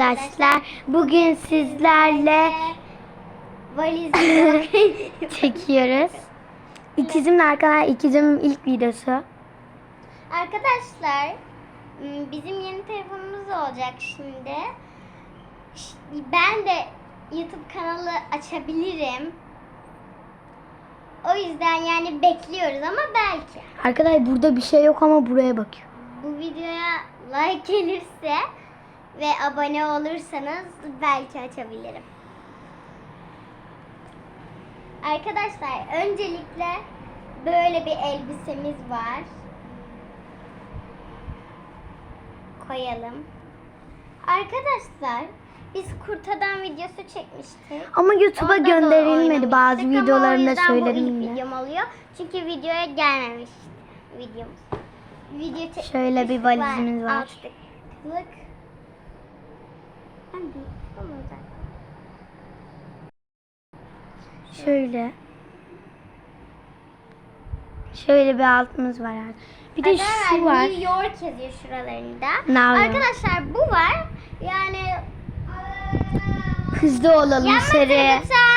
Arkadaşlar bugün sizlerle valizimi çekiyoruz. İkizimle arkadaşlar ikizim ilk videosu. Arkadaşlar bizim yeni telefonumuz olacak şimdi. Ben de YouTube kanalı açabilirim. O yüzden yani bekliyoruz ama belki. Arkadaşlar burada bir şey yok ama buraya bakıyor. Bu videoya like gelirse ve abone olursanız belki açabilirim. Arkadaşlar öncelikle böyle bir elbisemiz var. Koyalım. Arkadaşlar biz kurt adam videosu çekmiştik. Ama YouTube'a gönderilmedi. Bazı videolarında söyledim yine. videom oluyor. Çünkü videoya gelmemiş videomuz. Video. Şöyle bir valizimiz var. Altlık. Büyük zaten. Şöyle. Şöyle bir altımız var. Bir de Arkadaşlar, şu var. New York yazıyor şuralarında. York. Arkadaşlar bu var. Yani Hızlı olalım seri. lütfen.